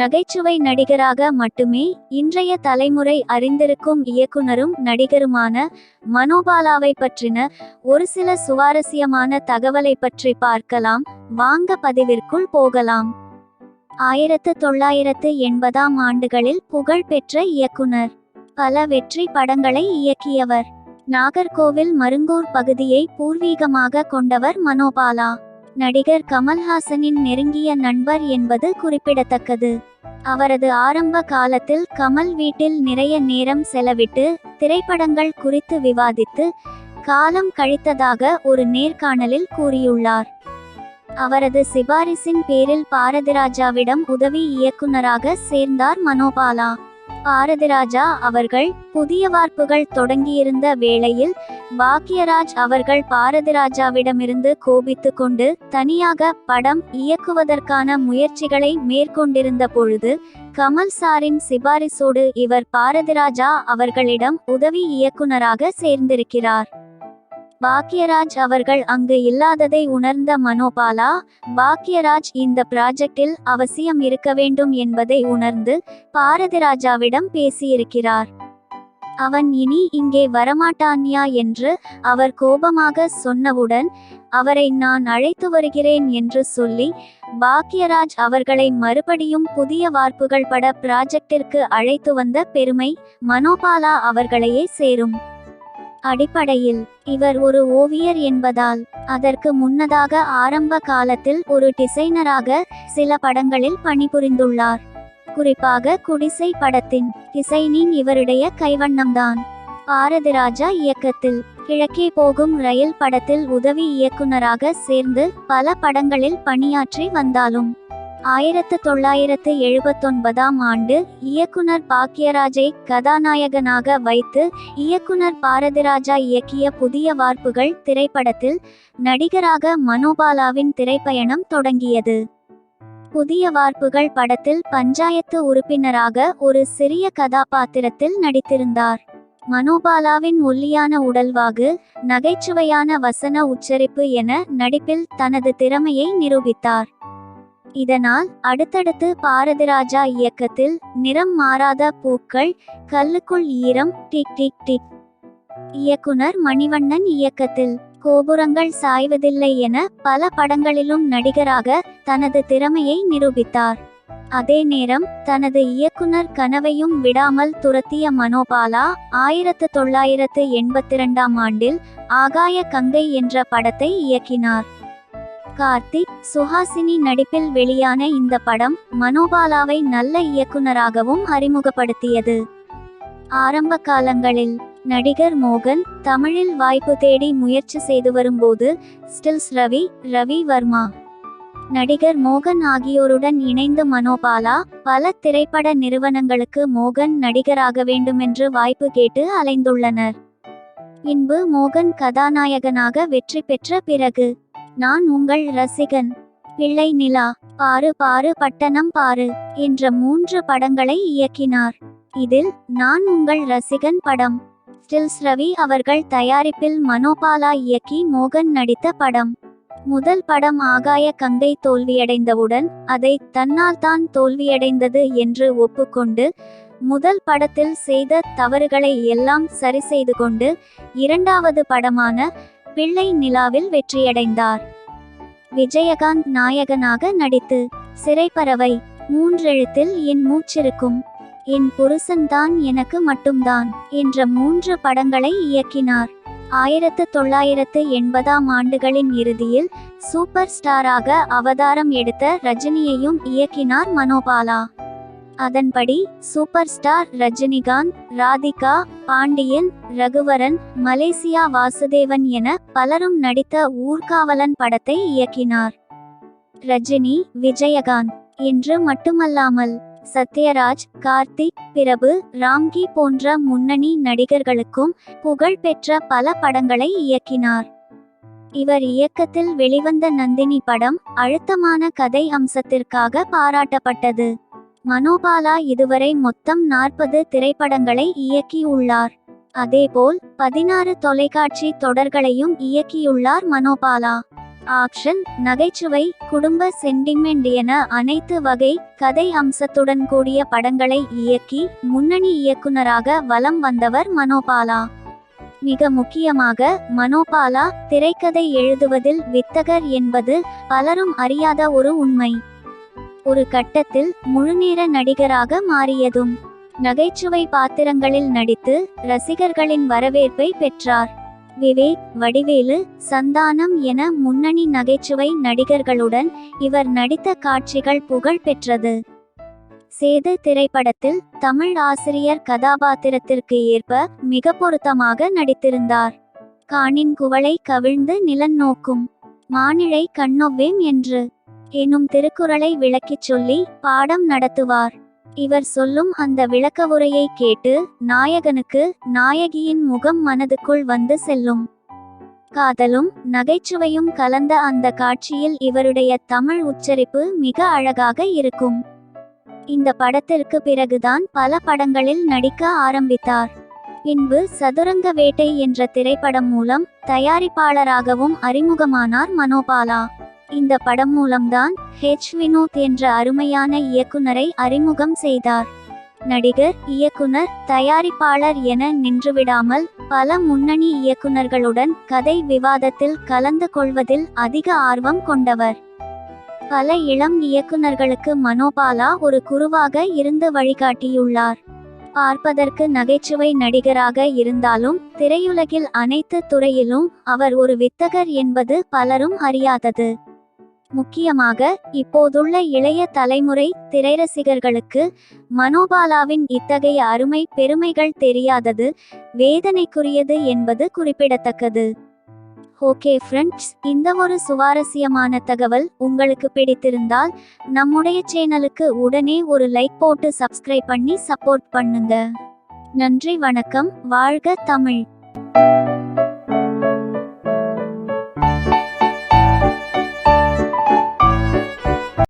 நகைச்சுவை நடிகராக மட்டுமே இன்றைய தலைமுறை அறிந்திருக்கும் இயக்குனரும் நடிகருமான மனோபாலாவை பற்றின ஒரு சில சுவாரஸ்யமான தகவலை பற்றி பார்க்கலாம். வாங்க பதிவிற்குள் போகலாம். ஆயிரத்து தொள்ளாயிரத்து எண்பதாம் ஆண்டுகளில் புகழ்பெற்ற இயக்குனர். பல வெற்றி படங்களை இயக்கியவர். நாகர்கோவில் மருங்கூர் பகுதியை பூர்வீகமாக கொண்டவர் மனோபாலா. நடிகர் கமல்ஹாசனின் நெருங்கிய நண்பர் என்பது குறிப்பிடத்தக்கது. அவரது ஆரம்ப காலத்தில் கமல் வீட்டில் நிறைய நேரம் செலவிட்டு திரைப்படங்கள் குறித்து விவாதித்து காலம் கழித்ததாக ஒரு நேர்காணலில் கூறியுள்ளார். அவரது சிபாரிசின் பேரில் பாரதிராஜாவிடம் உதவி இயக்குனராக சேர்ந்தார் மனோபாலா. பாரதிராஜா அவர்கள் புதிய வார்ப்புகள் தொடங்கியிருந்த வேளையில் பாக்யராஜ் அவர்கள் பாரதிராஜாவிடமிருந்து கோபித்து கொண்டு தனியாக படம் இயக்குவதற்கான முயற்சிகளை மேற்கொண்டிருந்த பொழுது கமல் சாரின் சிபாரிசோடு இவர் பாரதிராஜா அவர்களிடம் உதவி இயக்குனராக சேர்ந்திருக்கிறார். பாக்யராஜ் அவர்கள் அங்கு இல்லாததை உணர்ந்த மனோபாலா பாக்யராஜ் இந்த ப்ராஜெக்டில் அவசியம் இருக்க வேண்டும் என்பதை உணர்ந்து பாரதிராஜாவிடம் பேசியிருக்கிறார். அவன் இனி இங்கே வரமாட்டான்யா? என்று அவர் கோபமாக சொன்னவுடன் அவரை நான் அழைத்து வருகிறேன் என்று சொல்லி பாக்யராஜ் அவர்களை மறுபடியும் புதிய வார்ப்புகள் பட ப்ராஜெக்டிற்கு அழைத்து வந்த பெருமை மனோபாலா அவர்களையே சேரும். அடிப்படையில் இவர் ஒரு ஓவியர் என்பதால் அதற்கு முன்னதாக ஆரம்ப காலத்தில் ஒரு டிசைனராக சில படங்களில் பணிபுரிந்துள்ளார். குறிப்பாக குடிசை படத்தின் டிசைனிங் இவருடைய கைவண்ணம்தான். பாரதிராஜா இயக்கத்தில் கிழக்கே போகும் ரயில் படத்தில் உதவி இயக்குனராக சேர்ந்து பல படங்களில் பணியாற்றி வந்தாலும் ஆயிரத்து தொள்ளாயிரத்து எழுபத்தொன்பதாம் ஆண்டு இயக்குனர் பாக்யராஜை கதாநாயகனாக வைத்து இயக்குனர் பாரதிராஜா இயக்கிய புதிய வார்ப்புகள் திரைப்படத்தில் நடிகராக மனோபாலாவின் திரைப்பயணம் தொடங்கியது. புதிய வார்ப்புகள் படத்தில் பஞ்சாயத்து உறுப்பினராக ஒரு சிறிய கதாபாத்திரத்தில் நடித்திருந்தார். மனோபாலாவின் ஒல்லியான உடல்வாகு நகைச்சுவையான வசன உச்சரிப்பு என நடிப்பில் தனது திறமையை நிரூபித்தார். இதனால் அடுத்தடுத்து பாரதிராஜா இயக்கத்தில் நிறம் மாறாத பூக்கள் கல்லுக்குள் ஈரம் டிக் டிக் டிக். இயக்குனர் மணிவண்ணன் இயக்கத்தில் கோபுரங்கள் சாய்வதில்லை என பல படங்களிலும் நடிகராக தனது திறமையை நிரூபித்தார். அதே நேரம் தனது இயக்குனர் கனவையும் விடாமல் துரத்திய மனோபாலா ஆயிரத்து தொள்ளாயிரத்து எண்பத்தி இரண்டாம் ஆண்டில் ஆகாய கங்கை என்ற படத்தை இயக்கினார். கார்த்திக் சுஹாசினி நடிப்பில் வெளியான இந்த படம் மனோபாலாவை நல்ல இயக்குனராகவும் அறிமுகப்படுத்தியது. ஆரம்ப காலங்களில் நடிகர் மோகன் தமிழில் வாய்ப்பு தேடி முயற்சி செய்து வரும்போது ஸ்டில்ஸ் ரவி ரவி வர்மா. நடிகர் மோகன் ஆகியோருடன் இணைந்து மனோபாலா பல திரைப்பட நிறுவனங்களுக்கு மோகன் நடிகராக வேண்டுமென்று வாய்ப்பு கேட்டு அலைந்துள்ளனர். இன்பு மோகன் கதாநாயகனாக வெற்றி பெற்ற பிறகு நான் உங்கள் ரசிகன். பிள்ளை நிலா பாரு பாரு பட்டணம் பாரு என்ற மூன்று படங்களை இயக்கினார். இதில் நான் உங்கள் ரசிகன் படம். ஸ்டில்ஸ் ரவி அவர்கள் தயாரிப்பில் மனோபாலா இயக்கி மோகன் நடித்த படம். முதல் படம் ஆகாய கங்கை தோல்வியடைந்தவுடன் அதை தன்னால் தான் தோல்வியடைந்தது என்று ஒப்புக்கொண்டு முதல் படத்தில் செய்த தவறுகளை எல்லாம் சரி செய்து கொண்டு இரண்டாவது படமான பிள்ளை நிலாவில் வெற்றியடைந்தார். விஜயகாந்த் நாயகனாக நடித்து சிறைப்பறவை மூன்றெழுத்தில் என் மூச்சிருக்கும். என் புருஷன்தான் எனக்கு மட்டும்தான் என்ற மூன்று படங்களை இயக்கினார். ஆயிரத்து தொள்ளாயிரத்து எண்பதாம் ஆண்டுகளின் இறுதியில் சூப்பர் ஸ்டாராக அவதாரம் எடுத்த ரஜினியையும் இயக்கினார் மனோபாலா. அதன்படி சூப்பர் ஸ்டார் ரஜினிகாந்த் ராதிகா பாண்டியன் ரகுவரன் மலேசியா வாசுதேவன் என பலரும் நடித்த ஊர்காவலன் படத்தை இயக்கினார். ரஜினி விஜயகாந்த் என்று மட்டுமல்லாமல் சத்யராஜ் கார்த்திக் பிரபு ராம்கி போன்ற முன்னணி நடிகர்களுக்கும் புகழ்பெற்ற பல படங்களை இயக்கினார். இவர் இயக்கத்தில் வெளிவந்த நந்தினி படம் அழுத்தமான கதை அம்சத்திற்காக பாராட்டப்பட்டது. மனோபாலா இதுவரை மொத்தம் நாற்பது திரைப்படங்களை இயக்கியுள்ளார். அதேபோல் பதினாறு தொலைக்காட்சி தொடர்களையும் இயக்கியுள்ளார் மனோபாலா. ஆக்ஷன் நகைச்சுவை குடும்ப சென்டிமெண்ட் என அனைத்து வகை கதை அம்சத்துடன் கூடிய படங்களை இயக்கி முன்னணி இயக்குனராக வலம் வந்தவர் மனோபாலா. மிக முக்கியமாக மனோபாலா திரைக்கதை எழுதுவதில் வித்தகர் என்பது பலரும் அறியாத ஒரு உண்மை. ஒரு கட்டத்தில் முழுநேர நடிகராக மாறியதும் நகைச்சுவை பாத்திரங்களில் நடித்து ரசிகர்களின் வரவேற்பை பெற்றார். விவேக் வடிவேலு சந்தானம் என முன்னணி நகைச்சுவை நடிகர்களுடன் இவர் நடித்த காட்சிகள் புகழ் பெற்றது. சேது திரைப்படத்தில் தமிழ் ஆசிரியர் கதாபாத்திரத்திற்கு ஏற்ப மிக பொருத்தமாக நடித்திருந்தார். காணின் குவளை கவிழ்ந்து நிலன் நோக்கும் மானிழை கண்ணொவ்வேம் என்று. எனும் திருக்குறளை விளக்கிச் சொல்லி பாடம் நடத்துவார். இவர் சொல்லும் அந்த விளக்கவுரையை கேட்டு நாயகனுக்கு நாயகியின் முகம் மனதுக்குள் வந்து செல்லும். காதலும் நகைச்சுவையும் கலந்த அந்த காட்சியில் இவருடைய தமிழ் உச்சரிப்பு மிக அழகாக இருக்கும். இந்த படத்திற்கு பிறகுதான் பல படங்களில் நடிக்க ஆரம்பித்தார். பின்பு சதுரங்க வேட்டை என்ற திரைப்படம் மூலம் தயாரிப்பாளராகவும் அறிமுகமானார் மனோபாலா. இந்த படம் மூலம்தான் ஹெச் வினோத் என்ற அருமையான இயக்குனரை அறிமுகம் செய்தார். நடிகர் இயக்குனர் தயாரிப்பாளர் என நின்றுவிடாமல் பல முன்னணி இயக்குனர்களுடன் கதை விவாதத்தில் கலந்து கொள்வதில் அதிக ஆர்வம் கொண்டவர். பல இளம் இயக்குனர்களுக்கு மனோபாலா ஒரு குருவாக இருந்து வழிகாட்டியுள்ளார். பார்ப்பதற்கு நகைச்சுவை நடிகராக இருந்தாலும் திரையுலகில் அனைத்து துறையிலும் அவர் ஒரு வித்தகர் என்பது பலரும் அறியாதது. முக்கியமாக இப்போதுள்ள இளைய தலைமுறை திரைரசிகர்களுக்கு மனோபாலாவின் இத்தகைய அருமை பெருமைகள் தெரியாதது வேதனைக்குரியது என்பது குறிப்பிடத்தக்கது. ஓகே ஃப்ரெண்ட்ஸ் இந்த ஒரு சுவாரஸ்யமான தகவல் உங்களுக்கு பிடித்திருந்தால் நம்முடைய சேனலுக்கு உடனே ஒரு லைக் போட்டு சப்ஸ்கிரைப் பண்ணி சப்போர்ட் பண்ணுங்க. நன்றி வணக்கம் வாழ்க தமிழ்.